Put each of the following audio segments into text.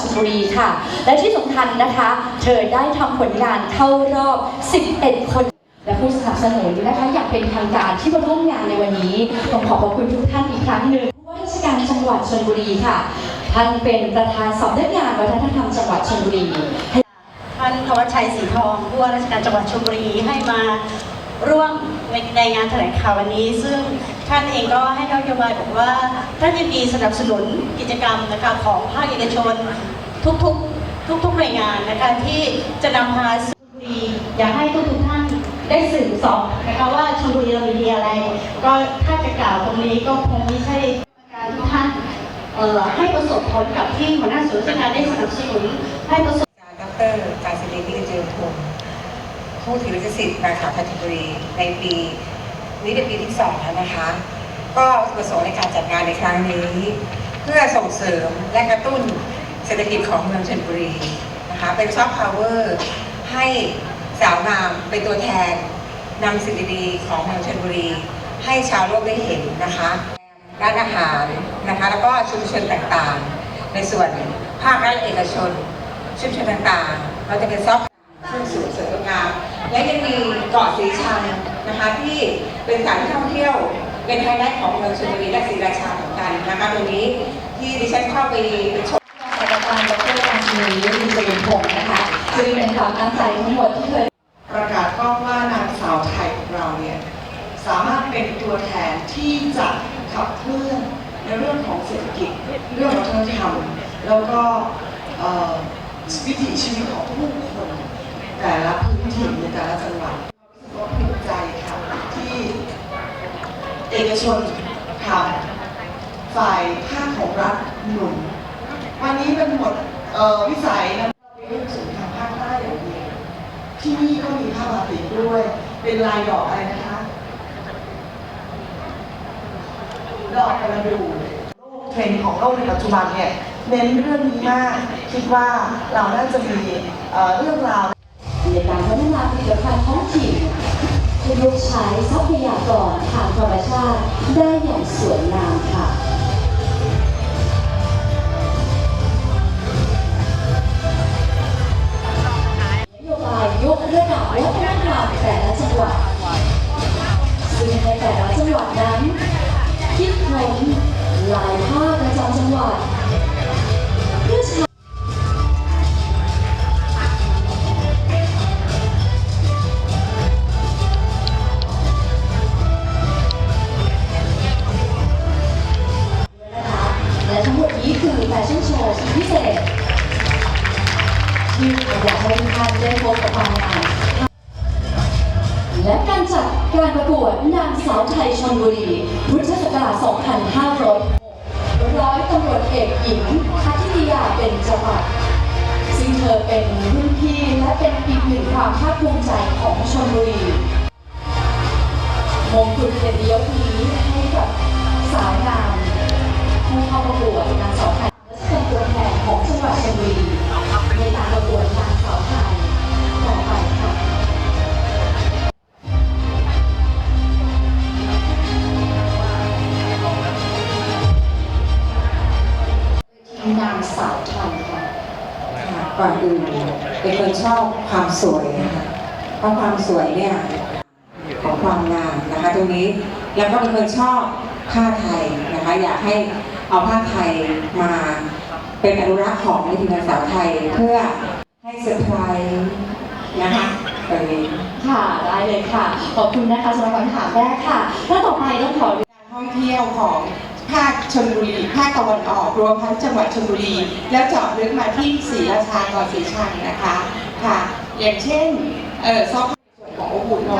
ชลบุรีค่ะ และที่สำคัญนะคะ เธอได้ทำผลงานเข้ารอบ 11 คนและผู้สนับสนุนนะคะอยางเป็นทางการที่มาร่วมงานในวันนี้ต้องขอบพระคุณทุกท่านอีกครั้งหนึ่งผู้ว่าราชการจังหวัดชลบุรีค่ะ ท่านเป็นประธานสำนักงานวัฒนธรรมจังหวัดชลบุรีท่านธวัชชัยศรีทองผู้ว่าราชการจังหวัดชลบุรีให้มา ร่วมในในงานแถลงข่าววันนี้ ซึ่งท่านเองก็ให้นโยบายบอกว่าท่านยินดีสนับสนุนกิจกรรมนะคะของภาคเอกชน ทุกๆทุกๆหน่วยงานนะคะที่จะนำพาชลบุรีอยากให้ทุกๆท่านได้สื่อสารนะคะว่าชลบุรีเรามีดีอะไร ก็ถ้าจะกล่าวตรงนี้ก็คงไม่ใช่การทุกท่านเอ่อให้ประสบผลกับที่หัวหน้าศูนย์ราชการได้สนับสนุนให้ประสบ อาจารย์ดรการศิริวิริเจริญพงศ์ ผู้ถือลิขสิทธิ์นางสาวพัชบุรีในปีนี้เป็นปีที่สองแล้วนะคะ ก็ประสงค์ในการจัดงานในครั้งนี้ เพื่อส่งเสริมและกระตุ้นเศรษฐกิจของเมืองชลบุรีนะคะเป็นซอฟต์พาวเวอร์ให้สาวงามเป็นตัวแทนนำสิ่งดีๆของเมืองชลบุรี ให้ชาวโลกได้เห็นนะคะร้านอาหารนะคะแล้วก็ชุมชนต่างๆ ในส่วนภาครัฐเอกชนชุมชนต่างๆ เราจะเป็นซอฟต์ ซึ่งสวยสวยงามและยังมีเกาะสีชังนะคะที่เป็นสถานที่ท่องเที่ยวเป็นไฮไลท์ของเมืองชลบุรีและศรีราชาเหมือนกันนะคะตรงนี้ที่ดิฉันเข้าไปไปชมศาสตราจารย์ดรการชนียุติเจริญพงศ์นะคะซึ่งเป็นความตั้งใจทั้งหมดที่เคยประกาศกล้องว่านางสาวไทยของเราเนี่ยสามารถเป็นตัวแทนที่จะขับเคลื่อนในเรื่องของเศรษฐกิจ เรื่องวัฒนธรรม แล้วก็วิถีชีวิตของผู้คน แต่ละพื้นถิ่นในแต่ละจังหวัดรู้สึกว่าภูมิใจค่ะที่เอกชนค่ะฝ่ายภาคของรัฐหนุนวันนี้เป็นหมดวิสัยนะเราไปนึกถึงทางภาคใต้อย่างเดียวที่นี่ก็มีผ้าบาติกด้วย เป็นลายดอกอะไรนะคะดอกกระดูโลกเทรนด์ของโลกในปัจจุบันเนี่ยเน้นเรื่องนี้มาก คิดว่าเราน่าจะมีเเรื่องราว ในการพัฒนาผลิตภัณฑ์ท้องถิ่นประยุกต์ใช้ทรัพยากรทางธรรมชาติได้อย่างสวยงามค่ะ พิเศษที่อยากให้ทุกท่านได้พบกับความงามและการจัดการประกวดนางสาวไทยชลบุรีพุทธศักราช2506ร้อยตำรวจเอกหญิงพัทิยาเป็นจวัดซึ่งเธอเป็นรุ่นพี่และเป็นอีกหนึ่งความภาคภูมิใจของชลบุรีมงกุฎเกียรติยศนี้ให้กับสาวงาม สาวไทยค่ะค่ะก่อนอื่นเป็นคนชอบความสวยนะคะเพราะความสวยเนี่ยของความงามนะคะตรงนี้แล้วก็เป็นคนชอบผ้าไทยนะคะอยากให้เอาผ้าไทยมาเป็นอนุรักษ์ของในทีมงานสาวไทยเพื่อให้เซอร์ไพรส์นะคะตรงนี้ค่ะได้เลยค่ะ ขอบคุณนะคะสำหรับคำถามแรกค่ะ แล้วต่อไปต้องขอการท่องเที่ยวของ ชลบุรีภาคตะวันออกรวมทั้งจังหวัดชลบุรี แล้วเจาะลึกมาที่ศรีราชาเกาะสีชังนะคะค่ะอย่างเช่นเออซอฟต์ส่วนของโอบุโน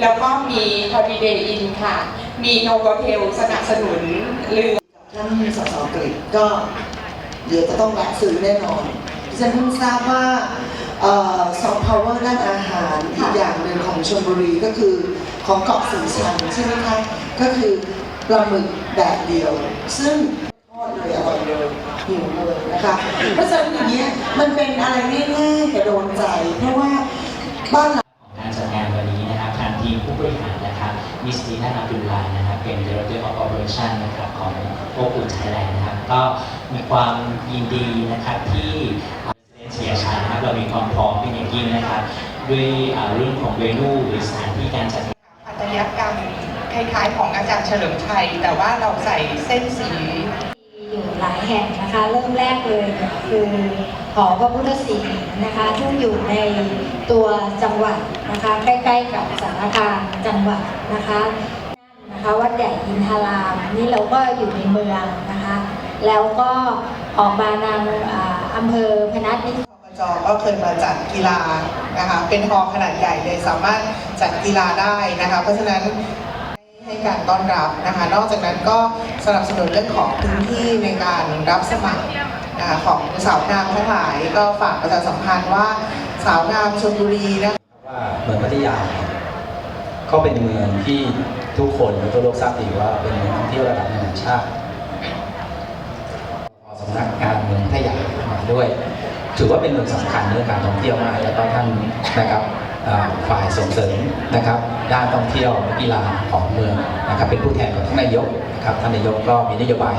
แล้วก็มี Holiday Inn ค่ะ มีโนโ o เทลสนับสนุนเรือท่านสสกฤษก็เดี๋ยวจะต้องแวะซื้อแน่นอนดิฉันเพิ่งทราบว่าซอฟต์พาวเวอร์ด้านอาหารอีกอย่างหนึ่งของชลบุรีก็คือของเกาะสีชังใช่ไหมคะก็คือ ปลาหมึกแดดเดียว ซึ่งทอดเลยอร่อยเลยหิวเลยนะคะเพราะฉะนั้นอย่างเงี้ยมันเป็นอะไรง่ายๆแต่โดนใจ เพราะว่าบ้านเราการจัดงานวันนี้นะครับทางทีมผู้บริหารนะครับมิสตีนาอับดุลลานะครับเป็น Director of Operation นะครับของโอกูไทยแลนด์นะครับก็มีความยินดีนะครับที่เสียชันะครับเรามีความพร้อมเป็นอย่างยิ่งนะครับ ด้วยเรื่องของเวนูหรือสถานที่การจัดปัตยกรรม คล้ายๆ ของอาจารย์เฉลิมชัย แต่ว่าเราใส่เส้นสีอยู่หลายแห่งนะคะ เริ่มแรกเลยคือหอพระพุทธศรีนะคะซึ่งอยู่ในตัวจังหวัดนะคะใกล้ๆกับสารการจังหวัดนะคะนะคะวัดใหญ่อินทารามนี่เราก็อยู่ในเมืองนะคะ แล้วก็ออกมานางอำเภอพนัสนิคมจก็เคยมาจัดกีฬานะคะเป็นฮอลล์ขนาดใหญ่เลยสามารถจัดกีฬาได้นะคะ เพราะฉะนั้น ให้การต้อนรับนะคะ นอกจากนั้นก็สนับสนุนเรื่องของพื้นที่ในการรับสมัครนะคะของสาวงามทั้งหลายก็ฝากประชาสัมพันธ์ว่าสาวงามชลบุรีนะคะว่าเมืองพัทยาก็เป็นเมืองที่ทุกคนทั่วโลกทราบดีว่าเป็นเมืองท่องเที่ยวระดับนานาชาติสำนักงานเมืองพัทยามาด้วย ถือว่าเป็นเมืองสำคัญเรื่องการท่องเที่ยวมากแล้วก็ท่านนะครับ ฝ่ายส่งเสริมนะครับ ด้านท่องเที่ยวและกีฬาของเมืองนะครับ เป็นผู้แทนของท่านนายกนะครับท่านนายกก็มีนโยบาย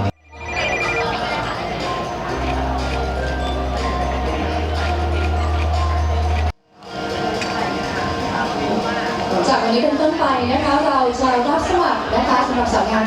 จากวันนี้เป็นต้นไปนะคะ เราจะรับสมัครนะคะสำหรับสาวงาม